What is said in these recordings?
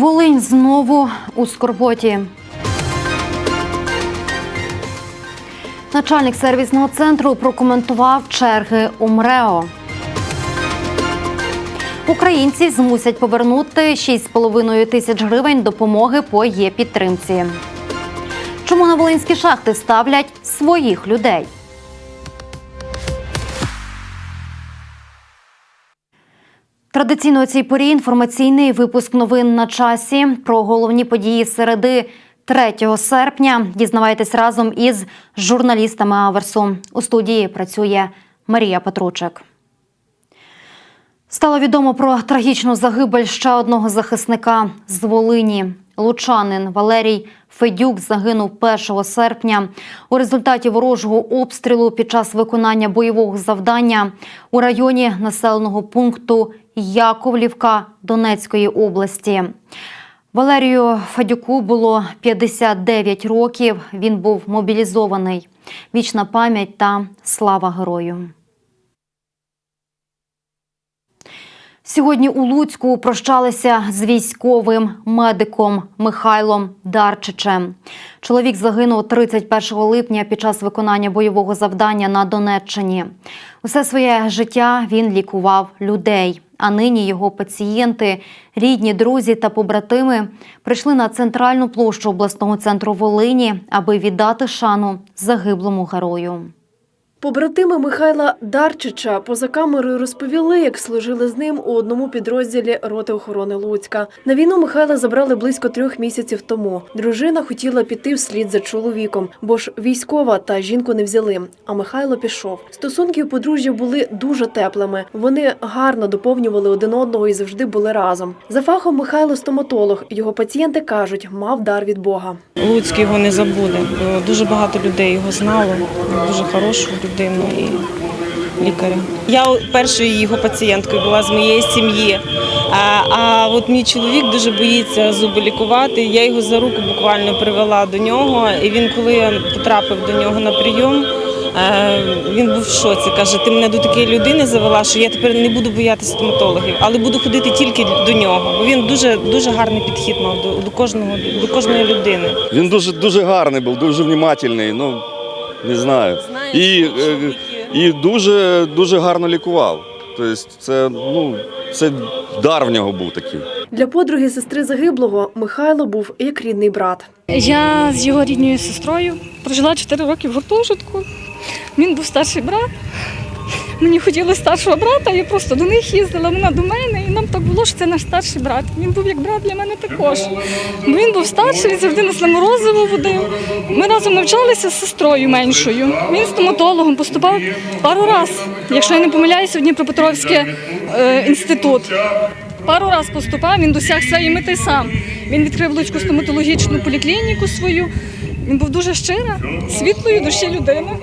Волинь знову у скорботі. Начальник сервісного центру прокоментував черги у МРЕО. Українці змусять повернути 6,5 тисяч гривень допомоги по є-підтримці. Чому на волинські шахти ставлять своїх людей? Традиційно у цій порі інформаційний випуск новин на часі про головні події середи 3 серпня. Дізнавайтесь разом із журналістами Аверсу. У студії працює Марія Петручик. Стало відомо про трагічну загибель ще одного захисника з Волині. Лучанин Валерій Федюк загинув 1 серпня у результаті ворожого обстрілу під час виконання бойового завдання у районі населеного пункту Яковлівка Донецької області. Валерію Федюку було 59 років. Він був мобілізований. Вічна пам'ять та слава герою. Сьогодні у Луцьку прощалися з військовим медиком Михайлом Дарчичем. Чоловік загинув 31 липня під час виконання бойового завдання на Донеччині. Усе своє життя він лікував людей. А нині його пацієнти, рідні, друзі та побратими прийшли на центральну площу обласного центру Волині, аби віддати шану загиблому герою. Побратими Михайла Дарчича поза камерою розповіли, як служили з ним у одному підрозділі роти охорони Луцька. На війну Михайла забрали близько трьох місяців тому. Дружина хотіла піти вслід за чоловіком, бо ж військова та жінку не взяли. А Михайло пішов. Стосунки у подружжя були дуже теплими. Вони гарно доповнювали один одного і завжди були разом. За фахом Михайло стоматолог. Його пацієнти кажуть, мав дар від Бога. Луцьк його не забуде. Дуже багато людей його знало, дуже хорошу і лікаря. Я першою його пацієнткою була з моєї сім'ї. А, а от мій чоловік дуже боїться зуби лікувати. Я його за руку буквально привела до нього. І він, коли потрапив до нього на прийом, е, він був в шоці. Каже, ти мене до такої людини завела, що я тепер не буду боятися стоматологів, але буду ходити тільки до нього. Бо він дуже дуже гарний підхід мав до, до кожного до кожної людини. Він дуже дуже гарний був, дуже внімательний. Ну не знаю. І, е, і дуже дуже гарно лікував. Тобто, це ну це дар в нього був такий. Для подруги сестри загиблого Михайло був як рідний брат. Я з його рідною сестрою прожила 4 роки в гуртожитку. Він був старший брат. Мені хотілося старшого брата, я просто до них їздила, вона до мене, і нам так було, що це наш старший брат. Він був як брат для мене також. Бо він був старший, він завжди нас на морозиво водив. Ми разом навчалися з сестрою меншою. Він стоматологом поступав пару разів, якщо я не помиляюся, в Дніпропетровський е, інститут. Пару раз поступав, він досяг своєї мети сам. Він відкрив Луцьку стоматологічну поліклініку свою. Він був дуже щира, світлої душі людина.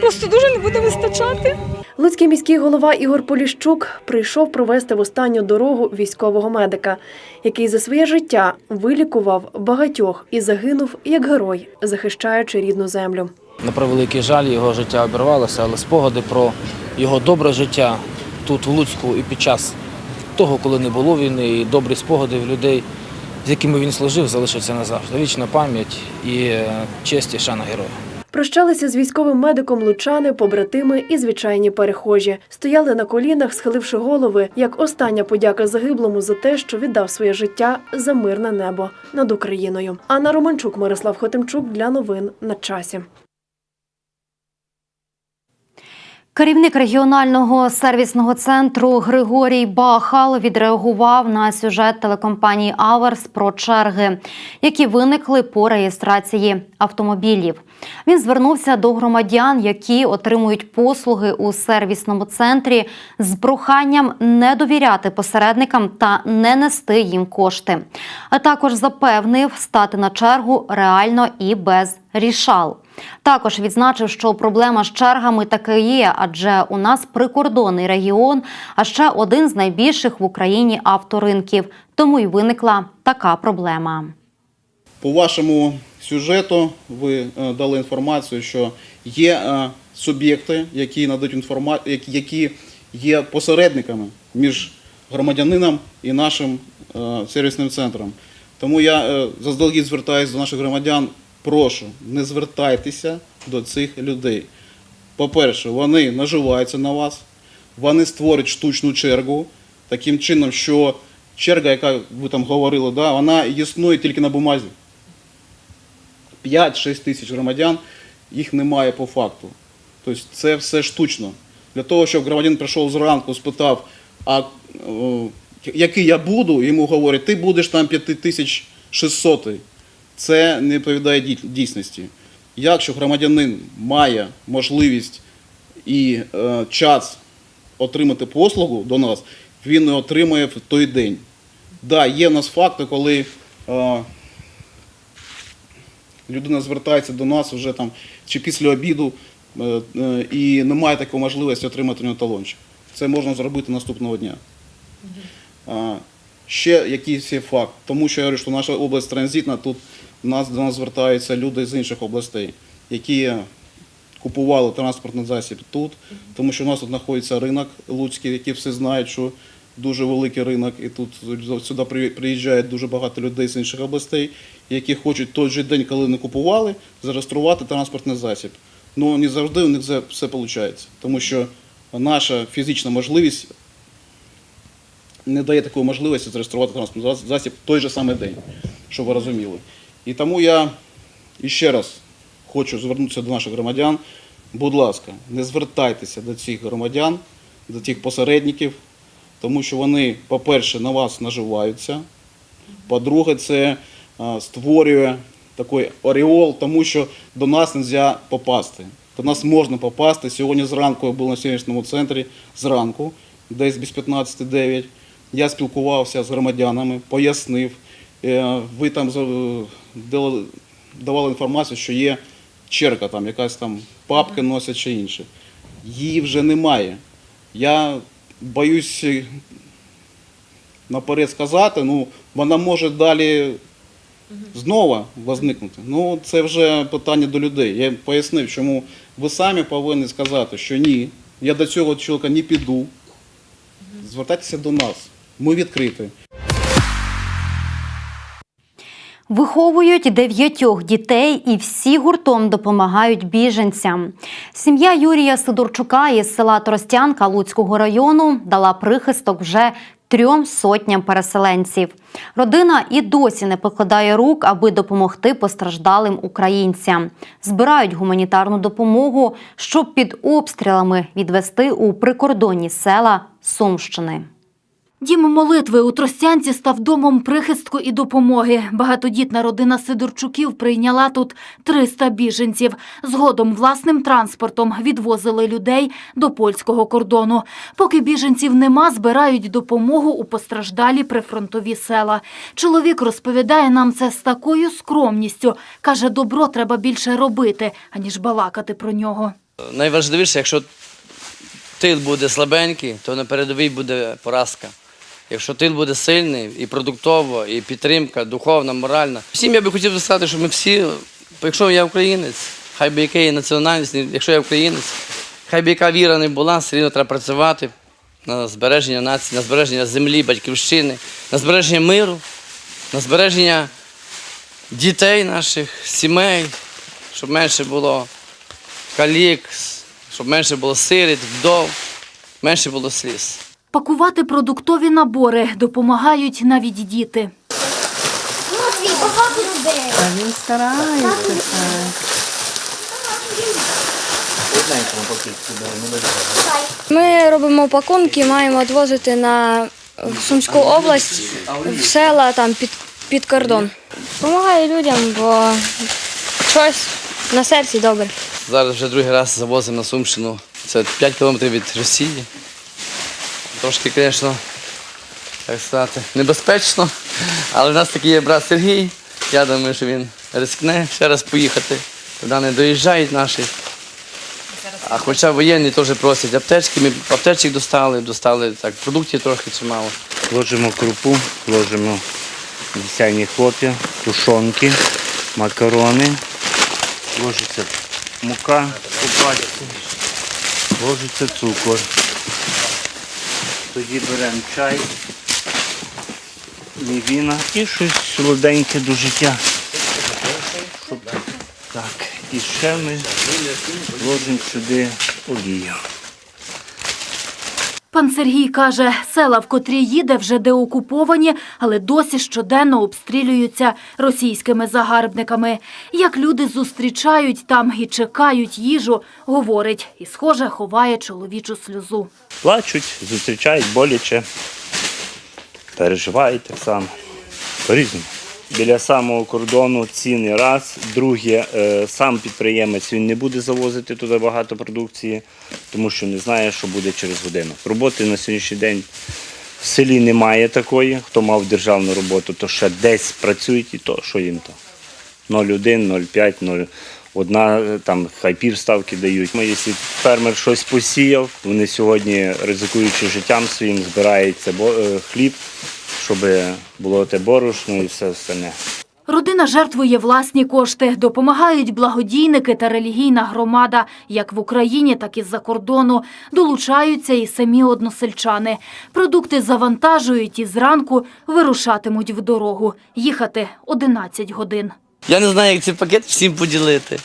Просто дуже не буде вистачати. Луцький міський голова Ігор Поліщук прийшов провести в останню дорогу військового медика, який за своє життя вилікував багатьох і загинув як герой, захищаючи рідну землю. На превеликий жаль, його життя обірвалося, але спогади про його добре життя тут, в Луцьку, і під час того, коли не було війни, і добрі спогади в людей, з якими він служив, залишаться назавжди. Вічна пам'ять і е, честь і шана героя. Прощалися з військовим медиком лучани, побратими і звичайні перехожі. Стояли на колінах, схиливши голови, як остання подяка загиблому за те, що віддав своє життя за мирне небо над Україною. Анна Романчук, Мирослав Хотимчук для новин на часі. Керівник регіонального сервісного центру Григорій Бахал відреагував на сюжет телекомпанії Аверс про черги, які виникли по реєстрації автомобілів. Він звернувся до громадян, які отримують послуги у сервісному центрі, з проханням не довіряти посередникам та не нести їм кошти. А також запевнив стати на чергу реально і без рішал. Також відзначив, що проблема з чергами таки є, адже у нас прикордонний регіон, а ще один з найбільших в Україні авторинків. Тому й виникла така проблема. По вашому сюжету ви е, дали інформацію, що є е, суб'єкти, які надають інформацію, які є посередниками між громадянином і нашим е, сервісним центром. Тому я заздалегідь звертаюся до наших громадян. Прошу, не звертайтеся до цих людей. По-перше, вони наживаються на вас, вони створюють штучну чергу таким чином, що черга, яка ви там говорили, да, вона існує тільки на бумазі. 5-6 тисяч громадян, їх немає по факту. Тобто це все штучно. Для того, щоб громадянин прийшов зранку, спитав, а о, який я буду, йому говорять, ти будеш там 5600. Це не відповідає дійсності. Якщо громадянин має можливість і е, час отримати послугу до нас, він не отримає в той день. Да, є в нас факти, коли е, людина звертається до нас вже там чи після обіду е, е, і немає такої можливості отримати на талончик. Це можна зробити наступного дня. А, ще якийсь є факт, тому що я говорю, що наша область транзитна, тут нас, до нас звертаються люди з інших областей, які купували транспортний засіб тут, тому що у нас тут знаходиться ринок Луцький, який всі знають, що дуже великий ринок, і тут сюди при- приїжджають дуже багато людей з інших областей, які хочуть той же день, коли не купували, зареєструвати транспортний засіб. Ну не завжди у них все виходить, тому що наша фізична можливість не дає такої можливості зареєструвати транспортний засіб в той же самий день, щоб ви розуміли. І тому я іще раз хочу звернутися до наших громадян. Будь ласка, не звертайтеся до цих громадян, до цих посередників, тому що вони, по-перше, на вас наживаються. По-друге, це створює такий ореол, тому що до нас не можна попасти. До нас можна попасти. Сьогодні зранку я був на сервісному центрі, зранку, десь без 15.09. Я спілкувався з громадянами, пояснив. Е, Ви там давали інформацію, що є черга, там, якась там папки носять чи інше. Її вже немає. Я боюсь е, наперед сказати, ну, вона може далі знову возникнути. Ну, це вже питання до людей. Я пояснив, чому ви самі повинні сказати, що ні, я до цього чоловіка не піду. Звертайтеся до нас. Ми відкриті. Виховують дев'ятьох дітей і всі гуртом допомагають біженцям. Сім'я Юрія Сидорчука із села Тростянка Луцького району дала прихисток вже трьом сотням переселенців. Родина і досі не покладає рук, аби допомогти постраждалим українцям. Збирають гуманітарну допомогу, щоб під обстрілами відвести у прикордонні села Сумщини. Дім молитви у Тростянці став домом прихистку і допомоги. Багатодітна родина Сидорчуків прийняла тут 300 біженців. Згодом власним транспортом відвозили людей до польського кордону. Поки біженців нема, збирають допомогу у постраждалі прифронтові села. Чоловік розповідає нам це з такою скромністю. Каже, добро треба більше робити, аніж балакати про нього. Найважливіше, якщо тил буде слабенький, то на передовій буде поразка. Якщо тил буде сильний і продуктово, і підтримка, духовна, моральна. Всім я би хотів сказати, що ми всі, якщо я українець, хай би яка є національність, якщо я українець, хай би яка віра не була, все рівно треба працювати на збереження нації, на збереження землі, батьківщини, на збереження миру, на збереження дітей наших, сімей, щоб менше було калік, щоб менше було сиріт, вдов, менше було сліз. Пакувати продуктові набори допомагають навіть діти. Він старається. Ми робимо пакунки, маємо відвозити на Сумську область, в села там під, під кордон. Помагаю людям, бо щось на серці добре. Зараз вже другий раз завозимо на Сумщину. Це 5 кілометрів від Росії. Трошки, звісно, так сказати, небезпечно. Але в нас такий є брат Сергій. Я думаю, що він рискне ще раз поїхати. Туди не доїжджають наші. А хоча воєнні теж просять аптечки, ми аптечок достали, достали так, продуктів трохи чимало. Ложимо крупу, ложимо вівсяні хлоп'я, тушонки, макарони, ложиться мука ложиться цукор. Тоді беремо чай, мівіна і щось солоденьке до життя. Так, і ще ми вложимо сюди олію. Пан Сергій каже, села, в котрі їде, вже деокуповані, але досі щоденно обстрілюються російськими загарбниками. Як люди зустрічають там і чекають їжу, говорить, і, схоже, ховає чоловічу сльозу. Плачуть, зустрічають боляче, переживають так само. По-різному. Біля самого кордону ціни раз. Друге, е, сам підприємець він не буде завозити туди багато продукції, тому що не знає, що буде через годину. Роботи на сьогоднішній день в селі немає такої. Хто мав державну роботу, то ще десь працюють і то, що їм то. 0,1, 0,5, 0. Одна е, там хай півставки дають. Ми, якщо фермер щось посіяв, вони сьогодні, ризикуючи життям своїм, збирають е, хліб, щоб було те борошно і все остальне. Родина жертвує власні кошти, допомагають благодійники та релігійна громада, як в Україні, так і з-за кордону. Долучаються і самі односельчани. Продукти завантажують і зранку вирушатимуть в дорогу. Їхати 11 годин. Я не знаю, як ці пакети всім поділити.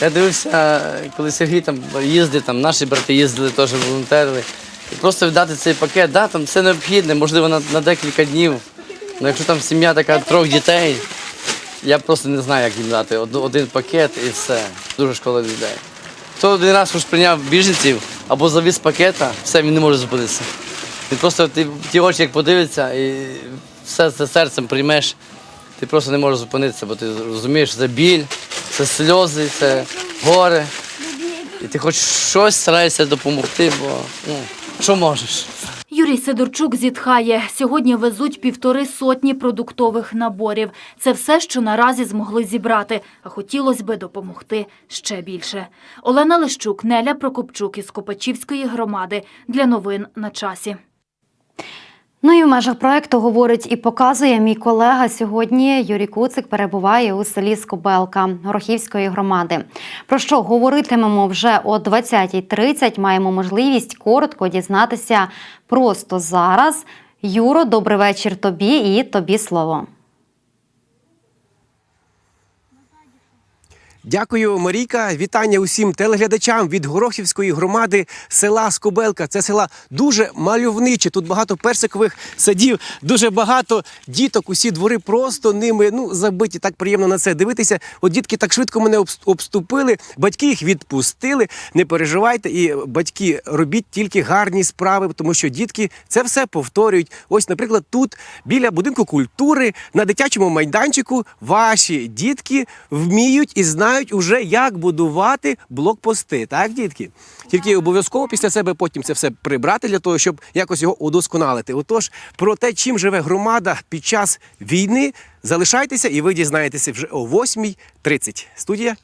Я дивився, коли Сергій там їздив, там наші брати їздили, теж волонтерили. І просто віддати цей пакет, да, там все необхідне, можливо, на, на декілька днів. Ну, якщо там сім'я така трьох дітей, я просто не знаю, як їм дати. Од- Один пакет і все. Дуже шкода людей. Хто один раз уж прийняв біженців або завіз пакета, все, він не може зупинитися. Він просто ти, ті очі, як подивиться, і все це серцем приймеш. Ти просто не можеш зупинитися, бо ти розумієш, це біль, це сльози, це горе. І ти хоч щось стараєшся допомогти, бо ну, що можеш. Юрій Сидорчук зітхає. Сьогодні везуть півтори сотні продуктових наборів. Це все, що наразі змогли зібрати, а хотілося би допомогти ще більше. Олена Лищук, Неля Прокопчук із Копачівської громади. Для новин на часі. Ну і в межах проекту говорить і показує мій колега сьогодні. Юрій Куцик перебуває у селі Скобелка Горохівської громади. Про що говоритимемо вже о 20.30. Маємо можливість коротко дізнатися просто зараз. Юро, добрий вечір тобі і тобі слово. Дякую, Марійка. Вітання усім телеглядачам від Горохівської громади села Скобелка. Це села дуже мальовниче. Тут багато персикових садів, дуже багато діток. Усі двори просто ними ну забиті. Так приємно на це дивитися. От дітки так швидко мене обступили. Батьки їх відпустили. Не переживайте, і батьки робіть тільки гарні справи, тому що дітки це все повторюють. Ось, наприклад, тут біля будинку культури на дитячому майданчику ваші дітки вміють і знають уже, як будувати блокпости. Так, дітки? Тільки обов'язково після себе потім це все прибрати для того, щоб якось його удосконалити. Отож, про те, чим живе громада під час війни, залишайтеся і ви дізнаєтеся вже о 8.30. Студія.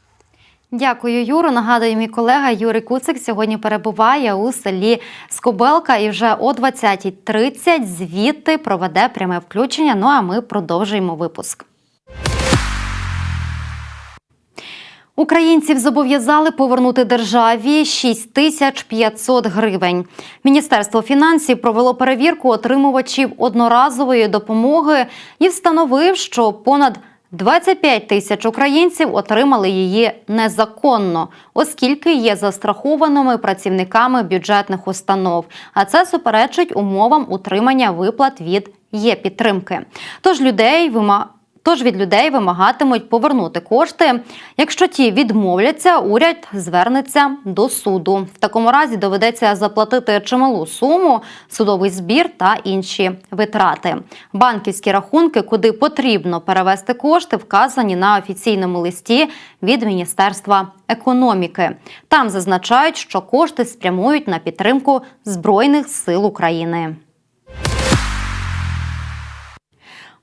Дякую, Юро. Нагадую, мій колега Юрій Куцик сьогодні перебуває у селі Скобелка і вже о 20.30 звідти проведе пряме включення. Ну а ми продовжуємо випуск. Українців зобов'язали повернути державі 6500 гривень. Міністерство фінансів провело перевірку отримувачів одноразової допомоги і встановив, що понад 25 тисяч українців отримали її незаконно, оскільки є застрахованими працівниками бюджетних установ. А це суперечить умовам утримання виплат від є підтримки. Тож людей вима. Тож від людей вимагатимуть повернути кошти. Якщо ті відмовляться, уряд звернеться до суду. В такому разі доведеться заплатити чималу суму, судовий збір та інші витрати. Банківські рахунки, куди потрібно перевести кошти, вказані на офіційному листі від Міністерства економіки. Там зазначають, що кошти спрямують на підтримку Збройних сил України.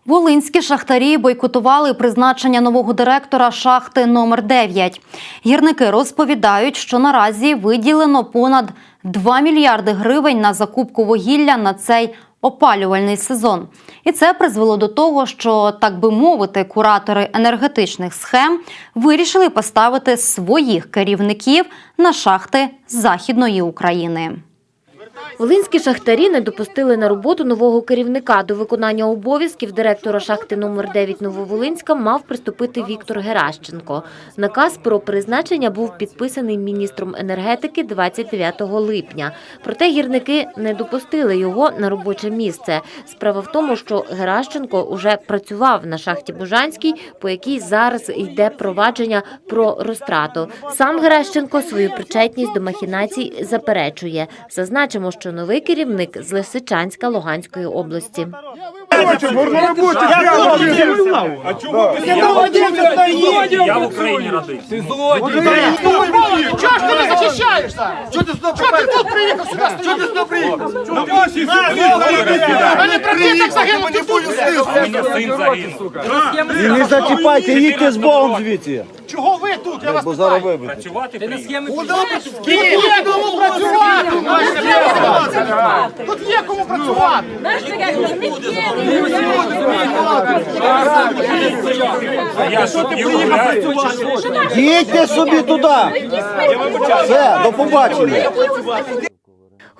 Волинські шахтарі бойкотували призначення нового директора шахти номер 9 Гірники розповідають, що наразі виділено понад 2 мільярди гривень на закупку вугілля на цей опалювальний сезон. І це призвело до того, що, так би мовити, куратори енергетичних схем вирішили поставити своїх керівників на шахти Західної України. Волинські шахтарі не допустили на роботу нового керівника. До виконання обов'язків директора шахти номер 9 Нововолинська мав приступити Віктор Геращенко. Наказ про призначення був підписаний міністром енергетики 29 липня. Проте гірники не допустили його на робоче місце. Справа в тому, що Геращенко уже працював на шахті Бужанській, по якій зараз йде провадження про розтрату. Сам Геращенко свою причетність до махінацій заперечує. Зазначимо, що новий керівник з Лисичанська Луганської області. Я в Україні родився. Чого ж ти не захищаєшся? Чого ти тут приїхав сюди? Чого ти сюди приїхав? Мене прикинь, загинув, ти тут Мене син загинув. І не зачіпайте, їдьте з Богом звідси. Чого ви тут? Я вас Бо зараз Працювати приїхав. Тут? Є кому працювати! Тут є кому працювати! А я що, не? Їдьте собі туди! Все, до побачення!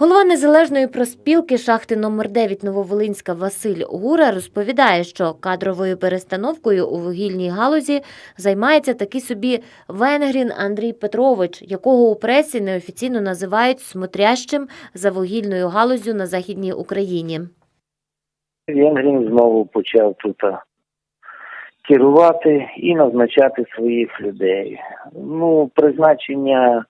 Голова незалежної проспілки шахти номер 9 Нововолинська Василь Гура розповідає, що кадровою перестановкою у вугільній галузі займається такий собі Венгрін Андрій Петрович, якого у пресі неофіційно називають смотрящим за вугільною галузю на західній Україні. Венгрін знову почав тут керувати і назначати своїх людей. Ну, призначення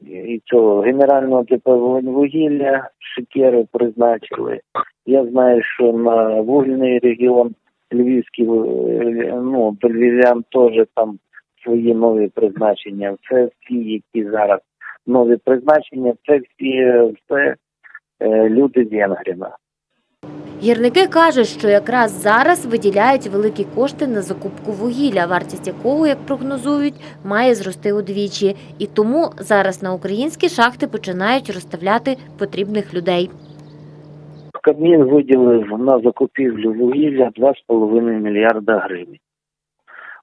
і цього генерального типу вугілля шикери призначили. Я знаю, що на вугільний регіон Львівський, е, ну, львів'ян теж там свої нові призначення. Це всі, які зараз нові призначення, це всі е, все е, люди Венгріна. Гірники кажуть, що якраз зараз виділяють великі кошти на закупку вугілля, вартість якого, як прогнозують, має зрости удвічі. І тому зараз на українські шахти починають розставляти потрібних людей. Кабмін виділив на закупівлю вугілля 2,5 мільярда гривень.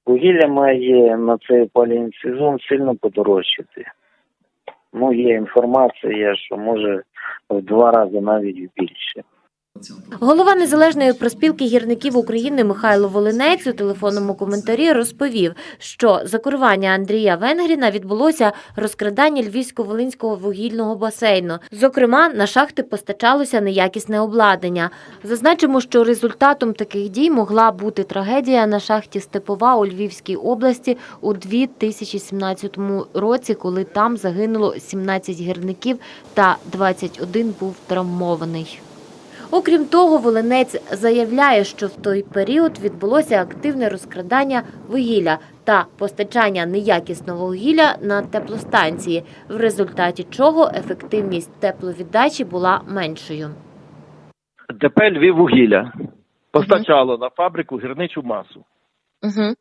Вугілля має на цей опалювальний сезон сильно подорожчати. Ну, є інформація, що може в два рази навіть більше. Голова незалежної проспілки гірників України Михайло Волинець у телефонному коментарі розповів, що за керування Андрія Венгріна відбулося розкрадання львівсько-волинського вугільного басейну. Зокрема, на шахти постачалося неякісне обладнання. Зазначимо, що результатом таких дій могла бути трагедія на шахті Степова у Львівській області у 2017 році, коли там загинуло 17 гірників та 21 був травмований. Окрім того, Волинець заявляє, що в той період відбулося активне розкрадання вугілля та постачання неякісного вугілля на теплостанції, в результаті чого ефективність тепловіддачі була меншою. ДП Львіввугілля постачало на фабрику гірничу масу. Угу.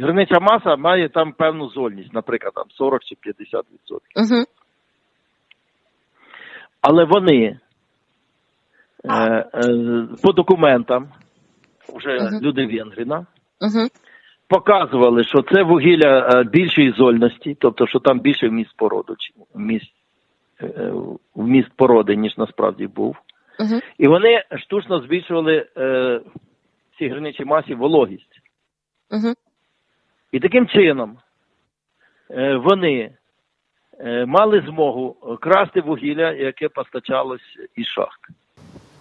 Гірнича маса має там певну зольність, наприклад, там 40 чи 50 відсотків. Угу. Але вони по документам, вже Мгм. люди Венгріна, Угу. показували, що це вугілля е, більшої зольності, тобто, що там більше вміст породу, чи вміст, е, вміст породи, ніж насправді був. Угу. І вони штучно збільшували е, в цій граничій масі вологість. Угу. І таким чином е, вони е, мали змогу красти вугілля, яке постачалось із шахт.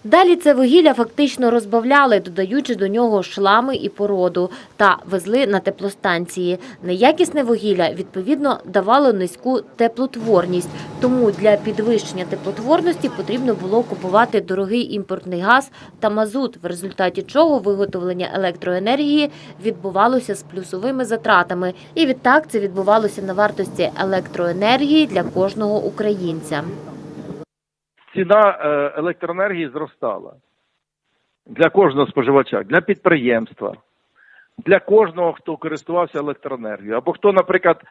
Далі це вугілля фактично розбавляли, додаючи до нього шлами і породу, та везли на теплостанції. Неякісне вугілля, відповідно, давало низьку теплотворність. Тому для підвищення теплотворності потрібно було купувати дорогий імпортний газ та мазут, в результаті чого виготовлення електроенергії відбувалося з плюсовими затратами. І відтак це відбувалося на вартості електроенергії для кожного українця. Ціна е, електроенергії зростала для кожного споживача, для підприємства, для кожного, хто користувався електроенергією. Або хто, наприклад,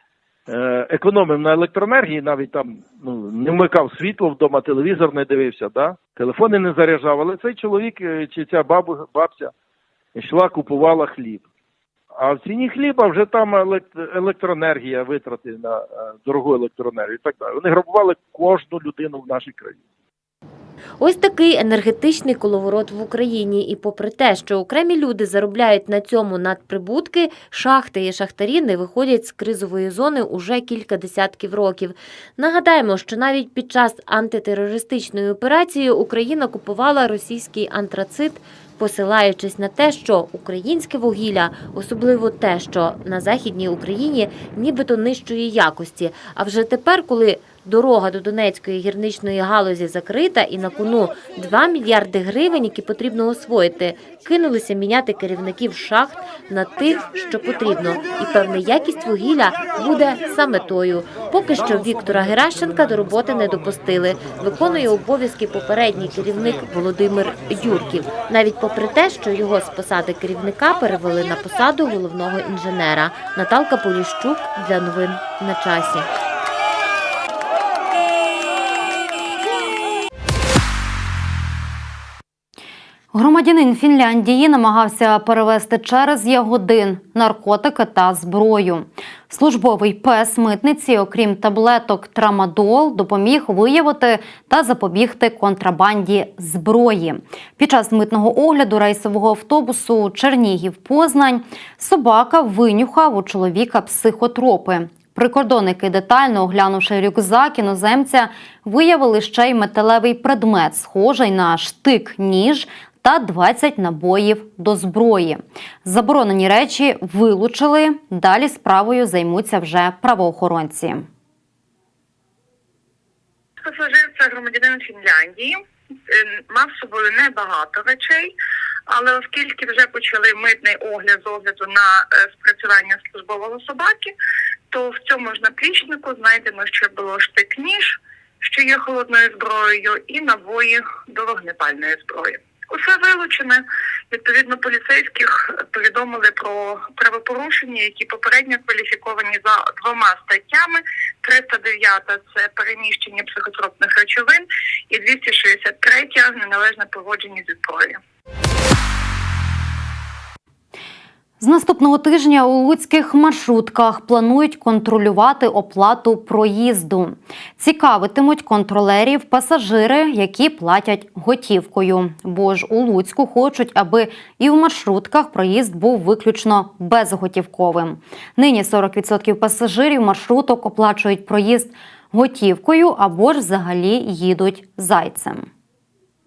е, економив на електроенергії, навіть там ну, не вмикав світло вдома, телевізор не дивився, да? телефони не заряджав. Але цей чоловік е, чи ця бабу, бабця йшла, купувала хліб. А в ціні хліба вже там елект- електроенергія, витрати на дорогу електроенергію і так далі. Вони грабували кожну людину в нашій країні. Ось такий енергетичний коловорот в Україні. І попри те, що окремі люди заробляють на цьому надприбутки, шахти і шахтарі не виходять з кризової зони уже кілька десятків років. Нагадаємо, що навіть під час антитерористичної операції Україна купувала російський антрацит, посилаючись на те, що українське вугілля, особливо те, що на західній Україні, нібито нижчої якості. А вже тепер, коли дорога до Донецької гірничної галузі закрита і на кону 2 мільярди гривень, які потрібно освоїти, кинулися міняти керівників шахт на тих, що потрібно, і певна якість вугілля буде саме тою. Поки що Віктора Геращенка до роботи не допустили. Виконує обов'язки попередній керівник Володимир Юрків, навіть попри те, що його з посади керівника перевели на посаду головного інженера. Наталка Поліщук для новин на часі. Громадянин Фінляндії намагався перевезти через Ягодин наркотики та зброю. Службовий пес митниці, окрім таблеток Трамадол, допоміг виявити та запобігти контрабанді зброї. Під час митного огляду рейсового автобусу Чернігів-Познань собака винюхав у чоловіка психотропи. Прикордонники, детально оглянувши рюкзак іноземця, виявили ще й металевий предмет, схожий на штик-ніж та 20 набоїв до зброї. Заборонені речі вилучили. Далі справою займуться вже правоохоронці. Пасажир це громадянин Фінляндії, Е, мав з собою небагато речей, але оскільки вже почали митний огляд з огляду на е, спрацювання службового собаки, то в цьому ж наплічнику знайдено, що було штик-ніж, що є холодною зброєю, і набої до вогнепальної зброї. Усе вилучене. Відповідно, поліцейських повідомили про правопорушення, які попередньо кваліфіковані за двома статтями. 309 – це переміщення психотропних речовин, і 263 – неналежне поводження зі зброєю. З наступного тижня у луцьких маршрутках планують контролювати оплату проїзду. Цікавитимуть контролерів пасажири, які платять готівкою. Бо ж у Луцьку хочуть, аби і в маршрутках проїзд був виключно безготівковим. Нині 40% пасажирів маршруток оплачують проїзд готівкою або ж взагалі їдуть зайцем.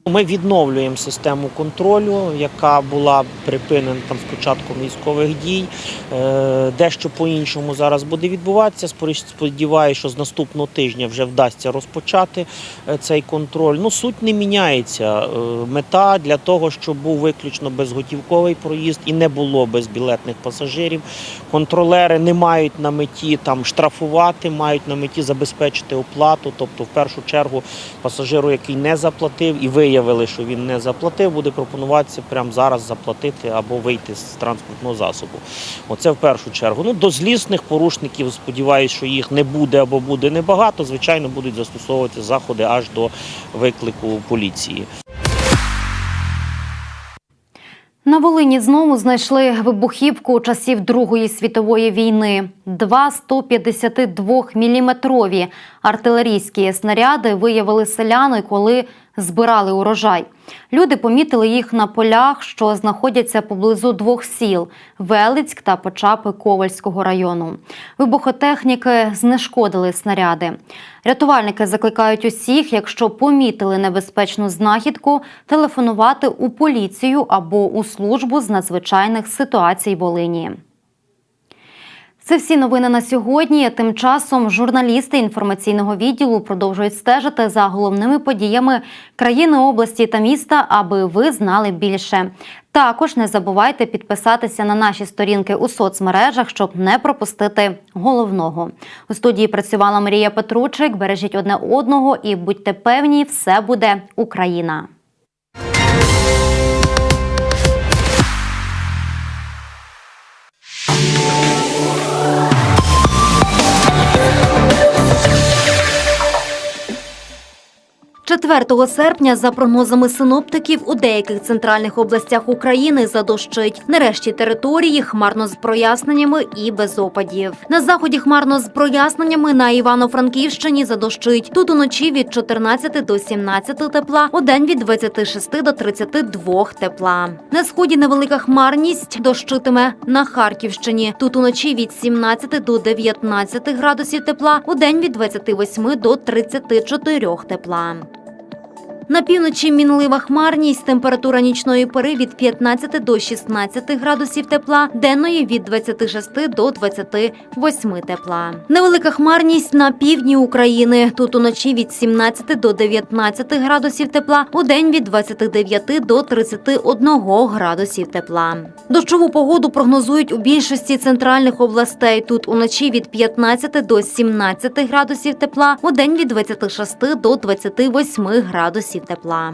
Ми відновлюємо систему контролю, яка була припинена там з військових дій. Е, Дещо по-іншому зараз буде відбуватися. Сподіваюся, що з наступного тижня вже вдасться розпочати е, цей контроль. Ну, суть не міняється. Е, Мета для того, щоб був виключно безготівковий проїзд і не було безбілетних пасажирів. Контролери не мають на меті там штрафувати, мають на меті забезпечити оплату. Тобто, в першу чергу, пасажиру, який не заплатив і виявили, що він не заплатив, буде пропонуватися прямо зараз заплатити або вийти з транспортного засобу. Оце в першу чергу. Ну, до злісних порушників, сподіваюся, що їх не буде або буде небагато. Звичайно, будуть застосовувати заходи аж до виклику поліції. На Волині знову знайшли вибухівку часів Другої світової війни. Два 152-міліметрові артилерійські снаряди виявили селяни, коли збирали урожай. Люди помітили їх на полях, що знаходяться поблизу двох сіл Велицьк та Почапи Ковальського району. Вибухотехніки знешкодили снаряди. Рятувальники закликають усіх, якщо помітили небезпечну знахідку, телефонувати у поліцію або у службу з надзвичайних ситуацій Волині. Це всі новини на сьогодні. Тим часом журналісти інформаційного відділу продовжують стежити за головними подіями країни, області та міста, аби ви знали більше. Також не забувайте підписатися на наші сторінки у соцмережах, щоб не пропустити головного. У студії працювала Марія Петручик. Бережіть одне одного і будьте певні, все буде Україна. 4 серпня, за прогнозами синоптиків, у деяких центральних областях України задощить. Нарешті території хмарно з проясненнями і без опадів. На заході хмарно з проясненнями на Івано-Франківщині задощить. Тут уночі від 14 до 17 тепла, у день від 26 до 32 тепла. На сході невелика хмарність дощитиме на Харківщині. Тут уночі від 17 до 19 градусів тепла, у день від 28 до 34 тепла. На півночі мінлива хмарність, температура нічної пори від 15 до 16 градусів тепла, денної від 26 до 28 тепла. Невелика хмарність на півдні України. Тут уночі від 17 до 19 градусів тепла, у день від 29 до 31 градусів тепла. Дощову погоду прогнозують у більшості центральних областей. Тут уночі від 15 до 17 градусів тепла, у день від 26 до 28 градусів тепла.